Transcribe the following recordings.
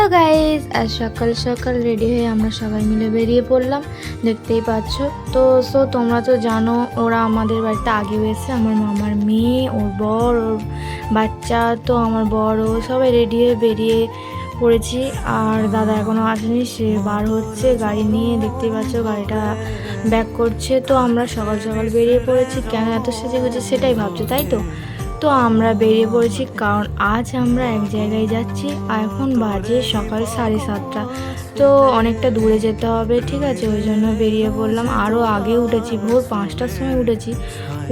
Hello guys আজ সকাল সকাল রেডি হয়ে আমরা সবাই মিলে বেরিয়ে পড়লাম। দেখতেই পাচ্ছ। তো সো তোমরা তো জানো, ওরা আমাদের বাড়িতে আগে এসে আমার মামার মেয়ে, ওর বর, ওর বাচ্চা, তো আমার বড় সবাই রেডি হয়ে বেরিয়ে পড়েছি। আর দাদা এখনও আসেনি, সে বার হচ্ছে গাড়ি নিয়ে। দেখতেই পাচ্ছ, গাড়িটা ব্যাক করছে। তো আমরা সকাল সকাল বেরিয়ে পড়েছি। কেন এত সেজে গুছে সেটাই ভাবছ, তাই তো? তো আমরা বেরিয়ে পড়েছি, কারণ আজ আমরা এক জায়গায় যাচ্ছি, আর এখন বাজে সকাল সাড়ে সাতটা। তো অনেকটা দূরে যেতে হবে, ঠিক আছে? ওই জন্য বেরিয়ে পড়লাম। আরও আগে উঠেছি, ভোর পাঁচটার সময় উঠেছি।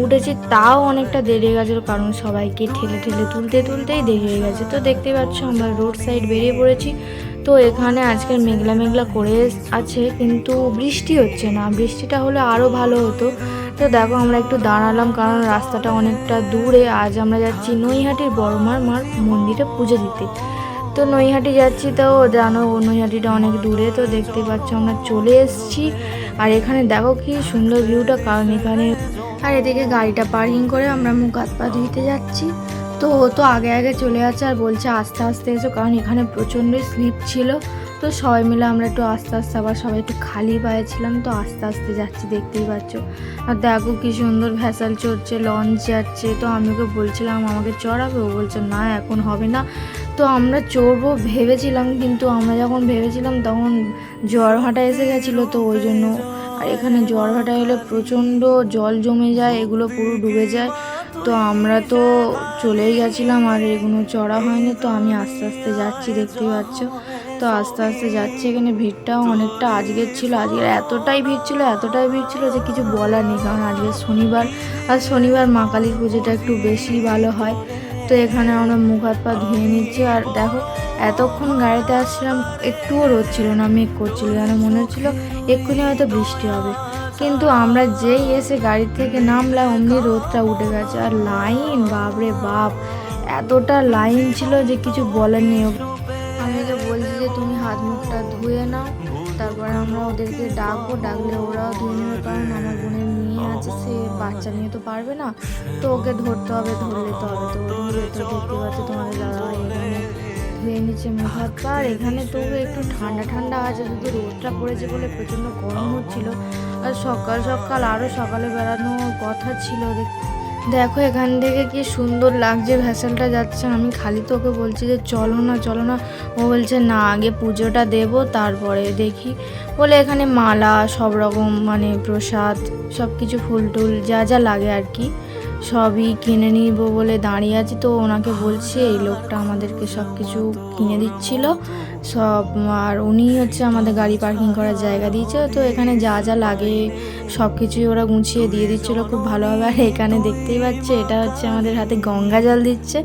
উঠেছি তাও অনেকটা দেরি হয়ে গেছিল, কারণ সবাইকে ঠেলে ঠেলে তুলতে তুলতেই দেরি হয়ে গেছে। তো দেখতে পাচ্ছ আমরা রোড সাইড বেরিয়ে পড়েছি। তো এখানে আজকের মেঘলা মেঘলা করে আছে, কিন্তু বৃষ্টি হচ্ছে না। বৃষ্টিটা হলে আরও ভালো হতো। তো দেখো, আমরা একটু দাঁড়ালাম কারণ রাস্তাটা অনেকটা দূরে। আজ আমরা যাচ্ছি নৈহাটির বড়মার মার মন্দিরে পুজো দিতে। তো নৈহাটি যাচ্ছি তো, জানো নৈহাটিটা অনেক দূরে, তো দেখতে পাচ্ছ আমরা চলে এসেছি। আর এখানে দেখো কি সুন্দর ভিউটা কারণ এখানে আর এদিকে গাড়িটা পার্কিং করে আমরা মুখ হাত পা ধুইতে যাচ্ছি। তো ও তো আগে আগে চলে যাচ্ছে আর বলছে আস্তে আস্তে এসো, কারণ এখানে প্রচণ্ডই স্লিপ ছিল। তো সবাই মিলে আমরা একটু আস্তে আস্তে আবার সবাই একটু খালি পায়ে ছিলাম, তো আস্তে আস্তে যাচ্ছি, দেখতেই পাচ্ছ। আর দেখো কি সুন্দর ভ্যাসাল চড়ছে লঞ্চ যাচ্ছে। তো আমি ওকে বলছিলাম, আমাকে চড়াবে? ও বলছে, না, এখন হবে না। তো আমরা চড়বো ভেবেছিলাম, কিন্তু আমরা যখন ভেবেছিলাম, তখন জ্বর ভাটা এসে গেছিল, তো ওই জন্য আর এখানে জ্বর ভাটা এলে প্রচণ্ড জল জমে যায়, এগুলো পুরো ডুবে যায়। তো আমরা তো চলেই গেছিলাম, আর এগুলো চড়া হয়নি, তো আমি আস্তে আস্তে যাচ্ছি, দেখতেই পাচ্ছ। তো আস্তে আস্তে যাচ্ছি, এখানে ভিড়টাও অনেকটা আজকের ছিল। আজকের এতটাই ভিড় ছিল, এতটাই ভিড় ছিল যে কিছু বলার নেই, কারণ আজকে শনিবার। আর শনিবার মা কালীর পুজোটা একটু বেশি ভালো হয়। তো এখানে আমরা মুখ হাত পা ধুয়ে নিচ্ছি। আর দেখো, এতক্ষণ গাড়িতে আসছিলাম, একটুও রোদ ছিল না, মেঘ করছিল, যেন মনে হচ্ছিল এক্ষুনি হয়তো বৃষ্টি হবে। কিন্তু আমরা যেই এসে গাড়ি থেকে নামলাম, অমনি রোদটা উঠে গেছে। আর লাইন, বাপরে বাপ, এতটা লাইন ছিল যে কিছু বলার নেই। তুমি হাত মুখটা ধুয়ে নাও, তারপরে আমরা ওদেরকে ডাকবো। ডাকলে ওরাও ধুয়ে নেবে, কারণ আমার বোনের মেয়ে আছে, সে বাচ্চা নিয়ে তো পারবে না। তো ওকে ধরতে হবে, ধরলে তো হবে। তো তো দেখতে পাচ্ছি তোমাদের দাদা ধুয়ে নিচ্ছে মুখ, হাত আর এখানে তো একটু ঠান্ডা ঠান্ডা আছে, শুধু রোদটা পড়েছে বলে প্রচণ্ড গরম হচ্ছিল। আর সকাল সকাল আরও সকালে বেড়ানোর কথা ছিল দেখ এখান থেকে কি সুন্দর লাগছে ভ্যাসেলটা যাচ্ছে। আমি খালি তো ওকে বলছি যে চলো না চলো না। ও বলছে, না, আগে পুজোটা দেব, তারপরে দেখি। বলে এখানে মালা, সব রকম মানে প্রসাদ, সব কিছু ফুল টুল, যা যা লাগে আর কি, সবই কিনে নিব বলে দাঁড়িয়ে আছি। তো ওনাকে বলছি, এই লোকটা আমাদেরকে সব কিছু কিনে দিচ্ছিল। সব, আর উনি হচ্ছে আমাদের গাড়ি পার্কিং করার জায়গা দিয়েছে, তো এখানে যা যা লাগে সব কিছুই ওরা গুছিয়ে দিয়ে দিচ্ছিল খুব ভালোভাবে। আর এখানে দেখতেই পাচ্ছে, এটা হচ্ছে আমাদের হাতে গঙ্গা জল দিচ্ছে।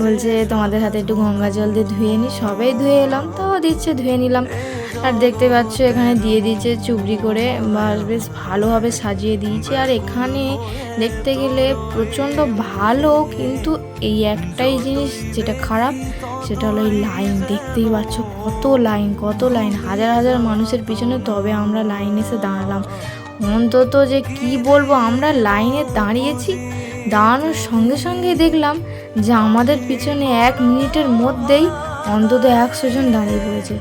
বলছে, তোমাদের হাতে একটু গঙ্গা জল দিয়ে ধুয়ে নি। সবাই ধুয়ে এলাম, তো দিচ্ছে, ধুয়ে নিলাম। আর দেখতে পাচ্ছ, এখানে দিয়ে দিয়েছে চুবড়ি করে বেশ ভালোভাবে সাজিয়ে দিয়েছে। আর এখানে দেখতে গেলে প্রচণ্ড ভালো, কিন্তু এই একটাই জিনিস যেটা খারাপ, সেটা হলো এই লাইন। দেখতেই পাচ্ছ কত লাইন কত লাইন। হাজার হাজার মানুষের পিছনে তবে আমরা লাইন এসে দাঁড়ালাম। অন্তত যে কি বলব, আমরা লাইনে দাঁড়িয়েছি। দাঁড়ানোর সঙ্গে সঙ্গে দেখলাম যে আমাদের পিছনে এক মিনিটের মধ্যেই অন্তত একশো জন দাঁড়িয়ে পড়েছে।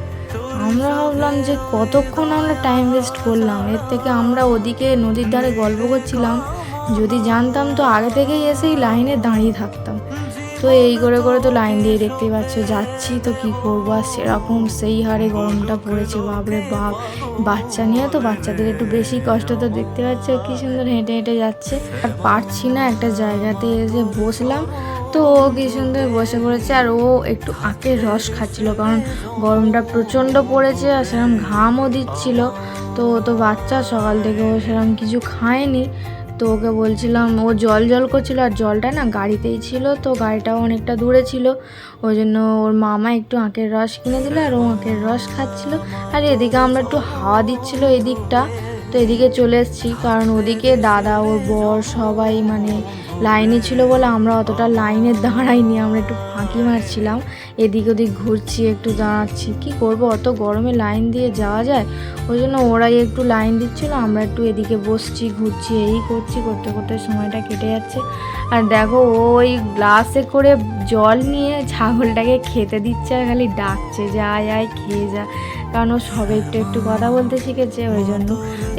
আমরা ভাবলাম যে কতক্ষণ আমরা টাইম ওয়েস্ট করলাম। এর থেকে আমরা ওদিকে নদীর ধারে গল্প করছিলাম। যদি জানতাম তো আগে থেকেই এসেই লাইনে দাঁড়িয়ে থাকতাম। তো এই করে করে তো লাইন দিয়ে দেখতে পাচ্ছ, যাচ্ছি তো কি করব? আর সেরকম সেই হারে গরমটা পড়েছে, বাপরে বাপ। বাচ্চা নিয়ে তো বাচ্চাদের একটু বেশি কষ্ট তো দেখতে পাচ্ছ, কি সুন্দর হেঁটে হেঁটে যাচ্ছে। আর পারছি না একটা জায়গাতে এসে বসলাম, তো ও কি সুন্দর বসে পড়েছে। আর ও একটু আখের রস খাচ্ছিল, কারণ গরমটা প্রচণ্ড পড়েছে আর সেরকম ঘামও দিচ্ছিল। তো ও তো বাচ্চা, সকাল থেকে ও সেরকম কিছু খায়নি। তো ওকে বলছিলাম, ও জল জল করছিল আর জলটা না গাড়িতেই ছিল, তো গাড়িটাও অনেকটা দূরে ছিল। ওই জন্য ওর মামা একটু আঁকের রস কিনে দিল আর ও আঁকের রস খাচ্ছিল। আর এদিকে আমরা একটু হাওয়া দিচ্ছিল এদিকটা তো এদিকে চলে এসেছি, কারণ ওদিকে দাদা, ওর বর সবাই মানে লাইনে ছিল বলে আমরা অতটা লাইনে দাঁড়াইনি, আমরা একটু ফাঁকি মারছিলাম। এদিক ওদিক ঘুরছি, একটু দাঁড়াচ্ছি। কি করব? অত গরমে লাইন দিয়ে যাওয়া যায়? ওই জন্য ওরাই একটু লাইন দিচ্ছিল, আমরা একটু এদিকে বসছি, ঘুরছি, এই করছি, করতে করতে সময়টা কেটে যাচ্ছে। আর দেখো ওই গ্লাসে করে জল নিয়ে ছাগলটাকে খেতে দিচ্ছে আর খালি ডাকছে, যা আয় খেয়ে যা। কারণ ও সবে একটু একটু কথা বলতে শিখেছে, ওই জন্য।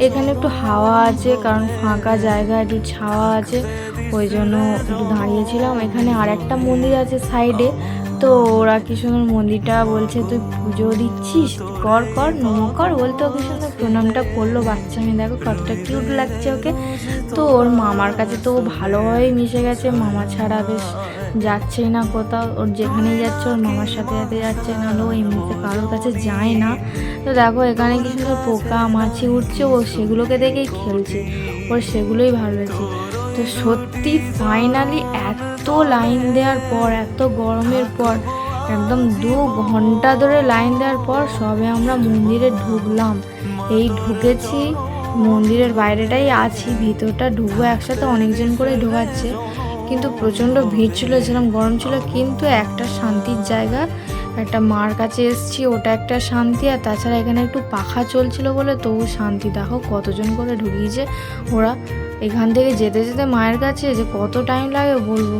এখানে একটু হাওয়া আছে, কারণ ফাঁকা জায়গা, একটু ছাওয়া আছে, ওই জন্য একটু দাঁড়িয়েছিলাম। এখানে আর একটা মন্দির আছে সাইডে, তো ওরা কি সুন্দর মন্দিরটা বলছে, তুই পুজো দিচ্ছিস? কর কর, নম কর, বলতো কি সুন্দর প্রণামটা করল, বাচ্চা মেয়ে দেখো কতটা কিউট লাগছে ওকে। তো ওর মামার কাছে তো ভালোভাবেই মিশে গেছে, মামা ছাড়া বেশ যাচ্ছেই না কোথাও। ওর যেখানেই যাচ্ছে, ওর মামার সাথে সাথে যাচ্ছে, নাহলে ও এমনিতে কারোর কাছে যায় না। তো দেখো, এখানে কি সুন্দর পোকা, মাছি উঠছে, ও সেগুলোকে দেখেই খেলছে, ওর সেগুলোই ভালো লাগছে। তো সত্যি ফাইনালি এত লাইন দেওয়ার পর, এত গরমের পর একদম দু ঘণ্টা ধরে লাইন দেওয়ার পর সবে আমরা মন্দিরে ঢুকলাম। এই ঢুকেছি, মন্দিরের বাইরেটাই আছি, ভিতরটা ঢুকবো একসাথে অনেকজন করে ঢোকাচ্ছে। কিন্তু প্রচণ্ড ভিড় ছিল সেরকম গরম ছিল, কিন্তু একটা শান্তির জায়গা। একটা মার কাছে এসছি, ওটা একটা শান্তি, আর তাছাড়া এখানে একটু পাখা চলছিল বলে, তবু শান্তি। দেখো কতজন করে ঢুকিয়েছে ওরা। এখান থেকে যেতে যেতে মায়ের কাছে যে কত টাইম লাগে বলব?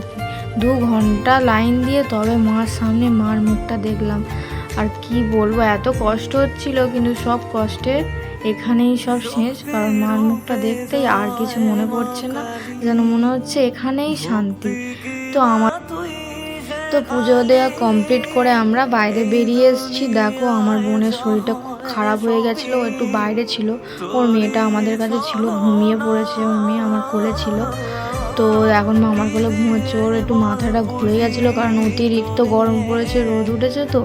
দু ঘণ্টা লাইন দিয়ে তবে মার সামনে মার মুখটা দেখলাম। আর কি বলব, এত কষ্ট হচ্ছিল, কিন্তু সব কষ্টের এখানেই সব শেষ। কারণ মার মুখটা দেখতেই আর কিছু মনে পড়ছে না, যেন মনে হচ্ছে এখানেই শান্তি। তো আমার তো পুজো দেওয়া কমপ্লিট করে আমরা বাইরে বেরিয়ে এসেছি। দেখো, আমার বোনের শরীরটা খুব খারাপ হয়ে গেছিল একটু বাইরে ছিল। ওর মেয়েটা আমাদের কাছে ছিল, ঘুমিয়ে পড়েছে ওর মেয়ে আমার কোলে ছিল। তো এখন মামার কোলে ঘুমোচ্ছে। ওর একটু মাথাটা ঘুরে গেছিল কারণ অতিরিক্ত গরম পড়েছে, রোদ উঠেছে তো।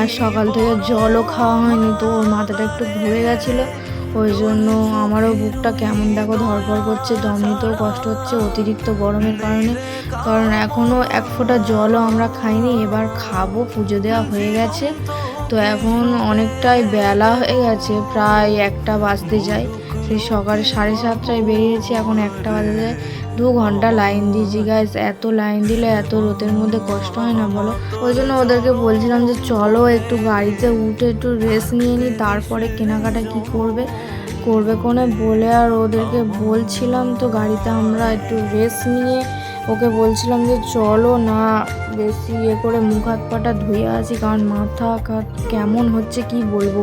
আর সকাল থেকে জলও খাওয়া হয়নি তো ওর মাথাটা একটু ঘুরে গেছিল। ওই জন্য আমারও বুকটা কেমন দেখো ধরপড় করছে দম নিতেও কষ্ট হচ্ছে অতিরিক্ত গরমের কারণে। কারণ এখনও এক ফোঁটা জলও আমরা খাইনি, এবার খাব, পুজো দেওয়া হয়ে গেছে। তো এখন অনেকটাই বেলা হয়ে গেছে, প্রায় একটা বাজতে যায়। সেই সকাল সাড়ে সাতটায় বেরিয়েছি, এখন একটা বাজে দু ঘণ্টা লাইন দিয়েছি। গাইস এত লাইন দিলে এত রোদের মধ্যে কষ্ট হয় না বলো? ওই জন্য ওদেরকে বলছিলাম যে, চলো একটু গাড়িতে উঠে একটু রেস্ট নিয়ে নিই তারপরে কেনাকাটা কি করবে? করবে কোনে? বলে আর ওদেরকে বলছিলাম তো, গাড়িতে আমরা একটু রেস্ট নিয়ে ওকে বলছিলাম যে চলো না, বেশি ইয়ে করে মুখ হাত পাটা ধুয়ে আসি, কারণ মাথা কাট কেমন হচ্ছে কি বলব?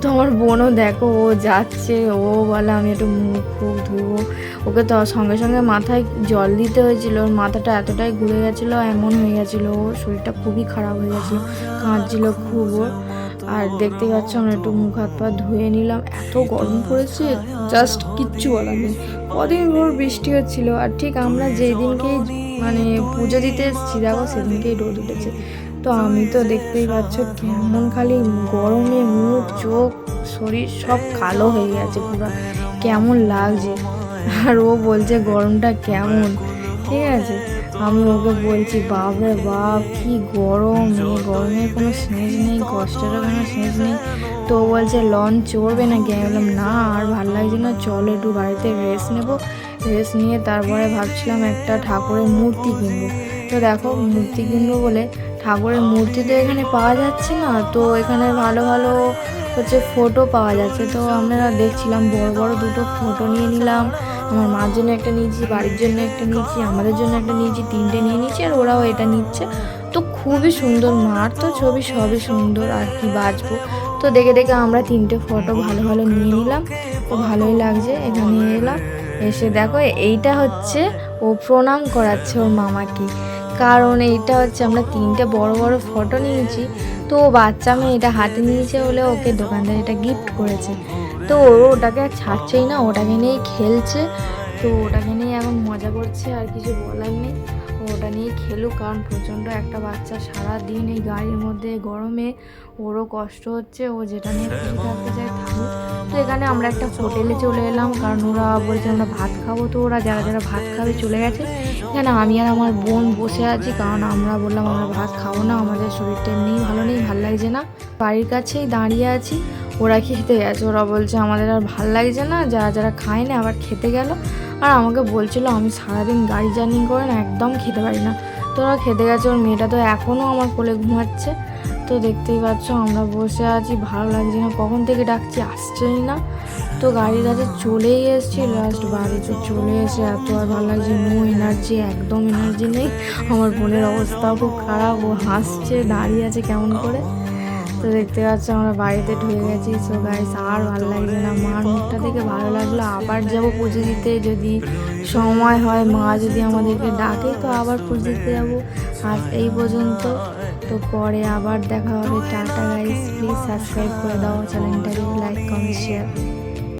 তো আমার বোনও দেখো, ও যাচ্ছে, ও বলে আমি একটু মুখ ফুক ধুবো। ওকে তো সঙ্গে সঙ্গে মাথায় জল দিতে হয়েছিল, ওর মাথাটা এতটাই ঘুরে গেছিল, এমন হয়ে গেছিল, ওর শরীরটা খুবই খারাপ হয়ে গেছিল, কাঁদছিল খুব ওর। আর দেখতে পাচ্ছ আমরা একটু মুখ, হাত, পা ধুয়ে নিলাম। এত গরম পড়েছে জাস্ট কিচ্ছু বলার নেই। কদিন ভোর বৃষ্টি হচ্ছিল, আর ঠিক আমরা যেই দিনকেই মানে পুজো দিতে এসেছি, দেখো সেদিনকেই রোদ উঠেছে। তো আমি তো দেখতেই পাচ্ছ, কেমন খালি গরমে মুখ, চোখ, শরীর সব কালো হয়ে গেছে পুরো। কেমন লাগছে? আর ও বলছে, গরমটা কেমন? ঠিক আছে? আমি ওকে বলছি বাপরে বাপ, কি গরম গরমের কোনো শেষ নেই, কষ্টেরও কোনো শেষ নেই। তো বলছে, লন চড়বে নাকি? আমি বললাম, না, আর ভালো লাগছে না, চলো একটু গাড়িতে রেস্ট নেব। রেস্ট নিয়ে তারপরে ভাবছিলাম একটা ঠাকুরের মূর্তি কিনবো। তো দেখো, মূর্তি কিনবো বলে ঠাকুরের মূর্তি তো এখানে পাওয়া যাচ্ছে না, তো এখানে ভালো ভালো হচ্ছে ফটো পাওয়া যাচ্ছে। তো আমরা দেখছিলাম, বড় বড় দুটো ফটো নিয়ে নিলাম। আমার মার জন্য একটা নিয়েছি, বাড়ির জন্য একটা নিয়েছি, আমাদের জন্য একটা নিয়েছি, তিনটে নিয়ে নিয়েছি, আর ওরাও এটা নিচ্ছে। তো খুবই সুন্দর, মার তো ছবি সবই সুন্দর, আর কি বাঁচবো। তো দেখে দেখে আমরা তিনটে ফটো ভালো ভালো নিয়ে নিলাম। তো ভালোই লাগছে, এখানে এলাম, এসে দেখো, এইটা হচ্ছে ও প্রণাম করাচ্ছে ওর মামাকে। কারণ এইটা হচ্ছে আমরা তিনটে বড় বড় ফটো নিয়েছি, তো বাচ্চা মেয়ে এটা হাতে নিয়েছে বলে ওকে দোকানদার এটা গিফট করেছে। তো ওটাকে আর ছাড়ছেই না, ওটাকে নিয়েই খেলছে। তো ওটাকে নিয়ে এখন মজা করছে, আর কিছু বলার নেই। ওটা নিয়ে খেলুক, কারণ প্রচণ্ড একটা বাচ্চা সারা দিন এই গাড়ির মধ্যে গরমে। ওরও কষ্ট হচ্ছে, ও যেটা নিয়ে খুশি থাকতে চায় থাকুক। তো এখানে আমরা একটা হোটেলে চলে এলাম, কারণ ওরা বলছে আমরা ভাত খাব, তো ওরা যারা যারা ভাত খাবে চলে গেছে। এখানে আমি আর আমার বোন বসে আছি, কারণ আমরা বললাম আমরা ভাত খাব না, আমাদের শরীরটা এমনিই ভালো নেই, ভালো লাগছে না। বাড়ির কাছেই দাঁড়িয়ে আছি। ওরা খেতে গেছে। ওরা বলছে, আমাদের আর ভালো লাগছে না, যারা যারা খায় না আবার খেতে গেল। আর আমাকে বলছিল, আমি সারাদিন গাড়ি জার্নি করে না, একদম খেতে পারি না। তো ওরা খেতে গেছে, ওর মেয়েটা তো এখনও আমার কোলে ঘুমাচ্ছে। তো দেখতেই পাচ্ছ, আমরা বসে আছি, ভালো লাগছে না, কখন থেকে ডাকছি আসছেই না। তো গাড়ির কাছে চলেই এসেছি লাস্ট বাড়িতে চলে এসে এত আর ভালো লাগছে নো এনার্জি একদম এনার্জি নেই। আমার বোনের অবস্থাও খুব খারাপ, ও হাসছে, দাঁড়িয়ে আছে কেমন করে। তো দেখতে পাচ্ছ, আমরা বাড়িতে ঢুকে গেছি। সো গাইস আর ভালো লাগছে না। মার মুখটা দেখে ভালো লাগল। আবার যাব পুজো দিতে। যদি সময় হয়, মা যদি আমাদেরকে ডাকে, তো আবার পুজো দিতে যাব। আজ এই পর্যন্ত। তো পরে আবার দেখা হবে। টাটা গাইস প্লিজ সাবস্ক্রাইব করে দাও চ্যানেলটাকে লাইক কমেন্ট শেয়ার